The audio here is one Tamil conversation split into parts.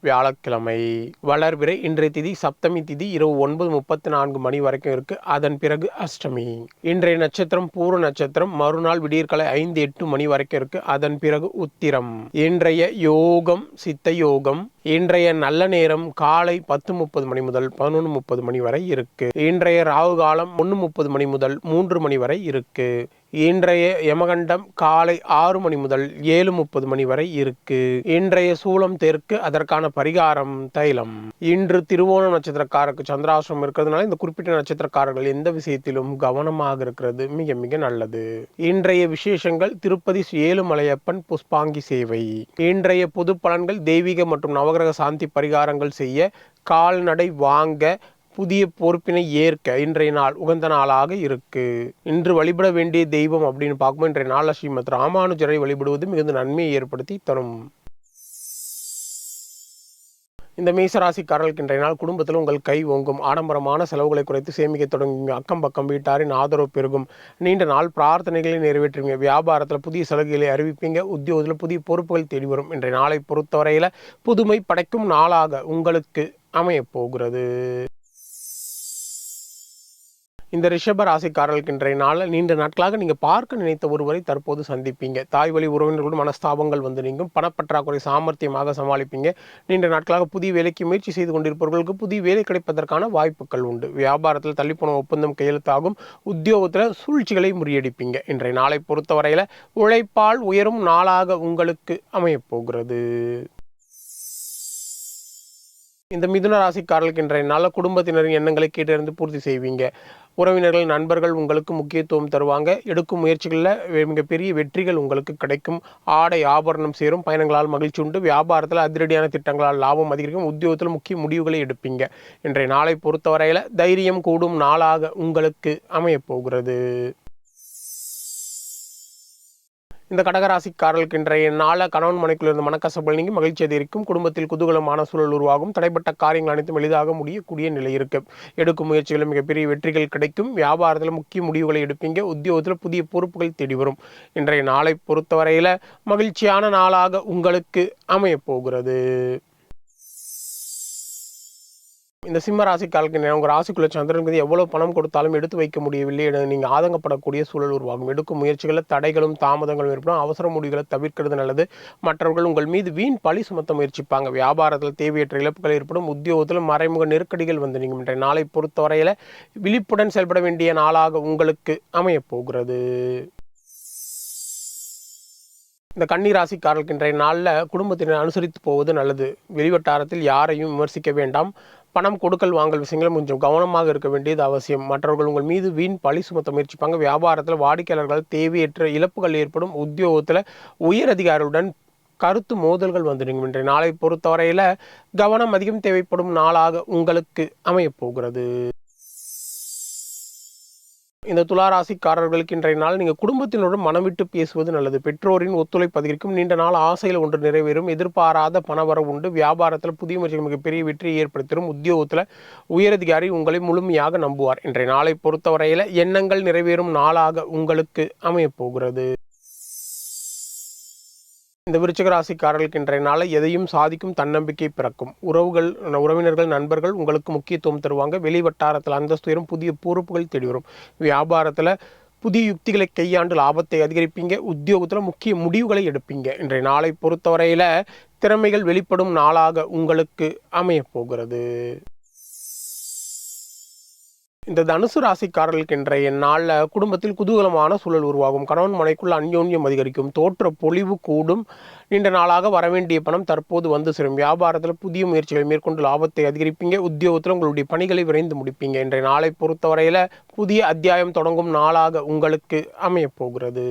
வியாழக்கிழமை. வளர்பிறை இன்றைய திதி சப்தமி திதி இரவு ஒன்பது முப்பத்தி நான்கு மணி வரைக்கும் இருக்கு. அதன் பிறகு அஷ்டமி. இன்றைய நட்சத்திரம் பூர்வ நட்சத்திரம். மறுநாள் விடியற்காலை ஐந்து எட்டு மணி வரைக்கும் இருக்கு. அதன் பிறகு உத்திரம். இன்றைய யோகம் சித்த யோகம். இன்றைய நல்ல நேரம் காலை பத்து முப்பது மணி முதல் பதினொன்று முப்பது மணி வரை இருக்கு. இன்றைய ராகு காலம் ஒன்று முப்பது மணி முதல் மூன்று மணி வரை இருக்கு. இன்றைய யமகண்டம் காலை ஆறு மணி முதல் ஏழு முப்பது மணி வரை இருக்கு. இன்றைய சூலம் தெற்கு அதற்கான பரிகாரம் தைலம். இன்று திருவோண நட்சத்திரக்காரருக்கு சந்திராசிரம் இருக்கிறதுனால இந்த குறிப்பிட்ட நட்சத்திரக்காரர்கள் எந்த விஷயத்திலும் கவனமாக இருக்கிறது. மிக மிக நல்லது. இன்றைய விசேஷங்கள் திருப்பதி ஏழுமலையப்பன் புஷ்பாங்கி சேவை. இன்றைய பொது பலன்கள் தெய்வீக மற்றும் நவகிரக சாந்தி பரிகாரங்கள் செய்ய கால்நடை வாங்க புதிய பொறுப்பினை ஏற்க இன்றைய நாள் உகந்த நாளாக இருக்கு. இன்று வழிபட வேண்டிய தெய்வம் அப்படின்னு பார்க்கும்போது இன்றைய நாள் ஸ்ரீமத் ராமானுஜரை வழிபடுவது மிகுந்த நன்மையை ஏற்படுத்தி தரும். இந்த மேசராசிக்காரர்களுக்கு இன்றைய நாள் குடும்பத்தில் உங்கள் கை ஓங்கும். ஆடம்பரமான செலவுகளை குறைத்து சேமிக்க தொடங்குங்க அக்கம் பக்கம் வீட்டாரின் ஆதரவு பெருகும். நீண்ட நாள் பிரார்த்தனைகளை நிறைவேற்றுவீங்க. வியாபாரத்தில் புதிய சலுகைகளை அறிவிப்பீங்க. உத்தியோகத்தில் புதிய பொறுப்புகள் தேடி வரும். இன்றைய நாளை பொறுத்தவரையில் புதுமை படைக்கும் நாளாக உங்களுக்கு அமையப் போகிறது. இந்த ரிஷப ராசிக்காரர்களுக்கு இன்றைய நாளில் நீண்ட நாட்களாக நீங்கள் பார்க்க நினைத்த ஒருவரை தற்போது சந்திப்பீங்க. தாய் வழி உறவினர்களுடன் மனஸ்தாபங்கள் வந்து நீங்கும். பணப்பற்றாக்குறை சாமர்த்தியமாக சமாளிப்பீங்க. நீண்ட நாட்களாக புதிய வேலைக்கு முயற்சி செய்து கொண்டிருப்பவர்களுக்கு புதிய வேலை கிடைப்பதற்கான வாய்ப்புகள் உண்டு. வியாபாரத்தில் தள்ளிப்போன ஒப்பந்தம் கையெழுத்தாகும். உத்தியோகத்தில் சூழ்ச்சிகளை முறியடிப்பீங்க. இன்றைய நாளை பொறுத்தவரையில் உழைப்பால் உயரும் நாளாக உங்களுக்கு அமையப்போகிறது. இந்த மிதுன ராசிக்காரர்களுக்கு இன்றைய நாள குடும்பத்தினரின் எண்ணங்களை கேட்டறிந்து பூர்த்தி செய்வீங்க. உறவினர்கள் நண்பர்கள் உங்களுக்கு முக்கியத்துவம் தருவாங்க. எடுக்கும் முயற்சிகளில் மிகப்பெரிய வெற்றிகள் உங்களுக்கு கிடைக்கும். ஆடை ஆபரணம் சேரும் பயணங்களால் மகிழ்ச்சி உண்டு. வியாபாரத்தில் அதிரடியான திட்டங்களால் லாபம் அதிகரிக்கும். உத்தியோகத்தில் முக்கிய முடிவுகளை எடுப்பீங்க. இன்றைய நாளை பொறுத்தவரையில் தைரியம் கூடும் நாளாக உங்களுக்கு அமையப் போகிறது இந்த கடகராசிக்காரர்களுக்கு இன்றைய நாள கணவன் மனைக்குள் இருந்த மனக்கசப்புகள் நீங்கி மகிழ்ச்சி அதிகரிக்கும் குடும்பத்தில் குதூகலமான சூழல் உருவாகும். தடைப்பட்ட காரியங்கள் அனைத்தும் எளிதாக முடியக்கூடிய நிலை இருக்கு. எடுக்கும் முயற்சிகளில் மிகப்பெரிய வெற்றிகள் கிடைக்கும். வியாபாரத்தில் முக்கிய முடிவுகளை எடுப்பீங்க. உத்தியோகத்தில் புதிய பொறுப்புகள் தேடி வரும். இன்றைய நாளை பொறுத்தவரையில் மகிழ்ச்சியான நாளாக உங்களுக்கு அமையப் போகிறது. இந்த சிம்ம ராசிக்காலுக்கு உங்கள் ராசிக்குள்ள சந்திரனுக்கு எவ்வளோ பணம் கொடுத்தாலும் எடுத்து வைக்க முடியவில்லை என நீங்கள் ஆதங்கப்படக்கூடிய சூழல் உருவாகும். எடுக்கும் முயற்சிகளில் தடைகளும் தாமதங்களும் ஏற்படும். அவசர முடிவுகளை தவிர்க்கிறது நல்லது. மற்றவர்கள் உங்கள் மீது வீண் பழி சுமத்த முயற்சிப்பாங்க. வியாபாரத்தில் தேவையற்ற இழப்புகள் ஏற்படும். உத்தியோகத்தில் மறைமுக நெருக்கடிகள் வந்து நீங்கள் இன்றைய நாளை பொறுத்தவரையில் விழிப்புடன் செயல்பட வேண்டிய நாளாக உங்களுக்கு அமையப் போகிறது. இந்த கன்னிராசிக்காரர்களுக்கு இன்றைய நாளில் குடும்பத்தினர் அனுசரித்து போவது நல்லது. வெளிவட்டாரத்தில் யாரையும் விமர்சிக்க வேண்டாம். பணம் கொடுக்கல் வாங்கல் விஷயங்களும் கொஞ்சம் கவனமாக இருக்க வேண்டியது அவசியம். மற்றவர்கள் உங்கள் மீது வீண் பழி சுமத்த முயற்சிப்பாங்க. வியாபாரத்தில் வாடிக்கையாளர்கள் தேவையற்ற இழப்புகள் ஏற்படும். உத்தியோகத்தில் உயர் அதிகாரிகளுடன் கருத்து மோதல்கள் வந்துடுங்க. இன்றைய நாளை பொறுத்தவரையில் கவனம் அதிகம் தேவைப்படும் நாளாக உங்களுக்கு அமையப் போகிறது. இந்த துளாராசிக்காரர்களுக்கு இன்றைய நாள் நீங்கள் குடும்பத்தினருடன் மனம் விட்டு பேசுவது நல்லது. பெற்றோரின் ஒத்துழைப்பு அதிகரிக்கும். நீண்ட நாள் ஆசையில் ஒன்று நிறைவேறும். எதிர்பாராத பணவரவு உண்டு. வியாபாரத்தில் புதிய முயற்சிகள் மிகப்பெரிய வெற்றியை ஏற்படுத்திடும் உத்தியோகத்தில் உயரதிகாரி உங்களை முழுமையாக நம்புவார். இன்றைய நாளை பொறுத்தவரையில் எண்ணங்கள் நிறைவேறும் நாளாக உங்களுக்கு அமையப் போகிறது. இந்த விருச்சிக ராசிக்காரர்களுக்கு இன்றைய நாளை எதையும் சாதிக்கும் தன்னம்பிக்கை பிறக்கும். உறவுகள் உறவினர்கள் நண்பர்கள் உங்களுக்கு முக்கியத்துவம் தருவாங்க. வெளி வட்டாரத்தில் அந்தஸ்துயரும் புதிய பொறுப்புகள் தேடி வரும். வியாபாரத்தில் புதிய யுக்திகளை கையாண்டு லாபத்தை அதிகரிப்பீங்க. உத்தியோகத்தில் முக்கிய முடிவுகளை எடுப்பீங்க. இன்றைய நாளை பொறுத்தவரையில் திறமைகள் வெளிப்படும் நாளாக உங்களுக்கு அமையப் போகிறது. இந்த தனுசு ராசிக்காரர்களுக்கு இன்றைய நாளில் குடும்பத்தில் குதூகலமான சூழல் உருவாகும். கணவன் மனைக்குள்ள அந்யோன்யம் அதிகரிக்கும். தோற்ற பொலிவு கூடும். நீண்ட நாளாக வரவேண்டிய பணம் தற்போது வந்து சேரும். வியாபாரத்தில் புதிய முயற்சிகளை மேற்கொண்டு லாபத்தை அதிகரிப்பீங்க. உத்தியோகத்தில் உங்களுடைய பணிகளை விரைந்து முடிப்பீங்க. இன்றைய நாளை பொறுத்தவரையில் புதிய அத்தியாயம் தொடங்கும் நாளாக உங்களுக்கு அமையப் போகிறது.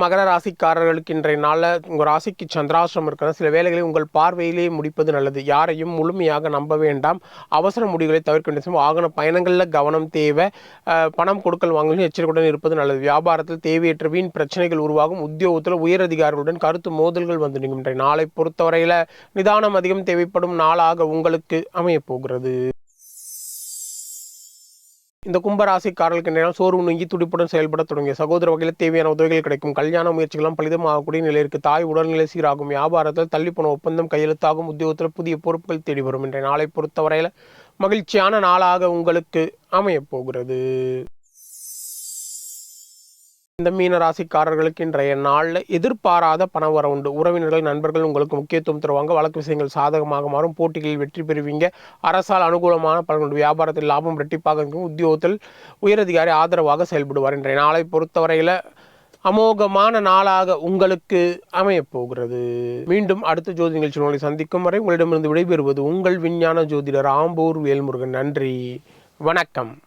மகர ராசிக்காரர்களுக்கு இன்றைய நாளில் உங்கள் ராசிக்கு சந்திராசிரம் இருக்கிற சில வேலைகளை உங்கள் பார்வையிலேயே முடிப்பது நல்லது. யாரையும் முழுமையாக நம்ப வேண்டாம். அவசர முடிவுகளை தவிர்க்க வேண்டிய வாகன பயணங்களில் கவனம் தேவை. பணம் கொடுக்கல் வாங்கலும் எச்சரிக்கையுடன் இருப்பது நல்லது. வியாபாரத்தில் தேவையற்ற வீண் பிரச்சனைகள் உருவாகும். உத்தியோகத்தில் உயரதிகாரிகளுடன் கருத்து மோதல்கள் வந்து நிற்கும். இன்றைய நாளை பொறுத்தவரையில் நிதானம் அதிகம் தேவைப்படும் நாளாக உங்களுக்கு அமையப் போகிறது. இந்த கும்பராசிக்காரர்களுக்கு நேரம் சோர்வு நீங்கி துடிப்புடன் செயல்பட தொடங்கிய சகோதர வகையில் தேவையான உதவிகள் கிடைக்கும். கல்யாண முயற்சிகளும் பலிதமாகக்கூடிய நிலையிற்கு தாய் உடல்நிலை சீராகும். வியாபாரத்தில் தள்ளிப்போன ஒப்பந்தம் கையெழுத்தாகும். உத்தியோகத்தில் புதிய பொறுப்புகள் தேடி வரும் என்ற நாளை பொறுத்தவரையில் மகிழ்ச்சியான நாளாக உங்களுக்கு அமையப் போகிறது. இந்த மீன ராசிக்காரர்களுக்கு இன்றைய நாளில் எதிர்பாராத பண வர உண்டு. உறவினர்கள் நண்பர்கள் உங்களுக்கு முக்கியத்துவம் தருவாங்க. வழக்கு விஷயங்கள் சாதகமாக மாறும். போட்டிகளில் வெற்றி பெறுவீங்க. அரசால் அனுகூலமான பலன் வியாபாரத்தில் லாபம் ரெட்டிப்பாக இருக்கும். உத்தியோகத்தில் உயரதிகாரி ஆதரவாக செயல்படுவார். இன்றைய நாளை பொறுத்தவரையில் அமோகமான நாளாக உங்களுக்கு அமையப்போகிறது. மீண்டும் அடுத்த ஜோதி நிகழ்ச்சி உங்களை சந்திக்கும் வரை உங்களிடமிருந்து விடைபெறுவது உங்கள் விஞ்ஞான ஜோதிடர் ஆம்பூர் வேல்முருகன். நன்றி. வணக்கம்.